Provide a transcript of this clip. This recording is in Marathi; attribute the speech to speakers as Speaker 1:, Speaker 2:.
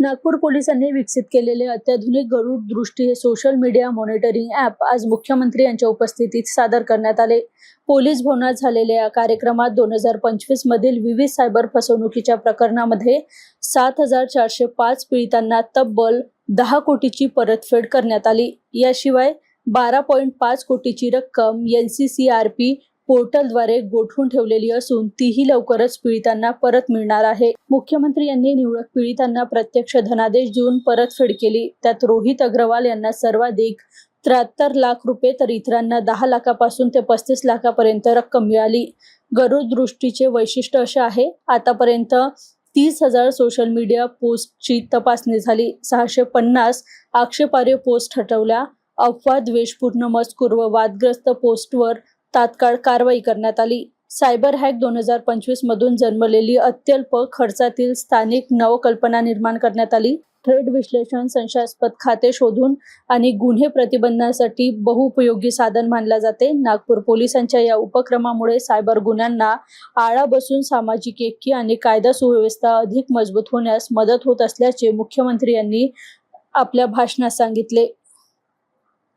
Speaker 1: नागपूर पोलिसांनी विकसित केलेले अत्याधुनिक गरुड दृष्टी हे सोशल मीडिया मॉनिटरिंग ॲप आज मुख्यमंत्री यांच्या उपस्थितीत सादर करण्यात आले. पोलीस भवनात झालेल्या या कार्यक्रमात दोन हजार पंचवीस मधील विविध सायबर फसवणुकीच्या प्रकरणामध्ये सात हजार चारशे पाच पीडितांना तब्बल दहा कोटीची परतफेड करण्यात आली. याशिवाय बारा पॉईंट पाच कोटीची रक्कम N C C R P पोर्टलद्वारे गोठवून ठेवलेली असून तीही लवकरच पीडितांना परत मिळणार आहे. मुख्यमंत्री यांनी निवडक पीडितांना प्रत्यक्ष धनादेश देऊन परतफेड केली. त्यात रोहित अग्रवाल यांना सर्वाधिक त्र्याहत्तर लाख रुपये तर इतरांना दहा लाखापासून ते पस्तीस लाखापर्यंत रक्कम मिळाली. गरुड दृष्टीचे वैशिष्ट्य असे आहे आतापर्यंत तीस हजार सोशल मीडिया पोस्टची तपासणी झाली. सहाशे पन्नास आक्षेपार्ह पोस्ट हटवल्या. अफवा द्वेषपूर्ण मजकूर व वादग्रस्त पोस्टवर तात्काळ कारवाई करण्यात आली. सायबर हॅक दोन हजार पंचवीस मधून जन्मलेली अत्यल्प खर्चातील स्थानिक नवकल्पना निर्माण करण्यात आली. थ्रेड विश्लेषण संशयास्पद खाते शोधून आणि गुन्हे प्रतिबंधासाठी बहुउपयोगी साधन मानल्या जाते. नागपूर पोलिसांच्या या उपक्रमामुळे सायबर गुन्ह्यांना आळा बसून सामाजिक एकी आणि कायदा सुव्यवस्था अधिक मजबूत होण्यास मदत होत असल्याचे मुख्यमंत्री यांनी आपल्या भाषणात सांगितले.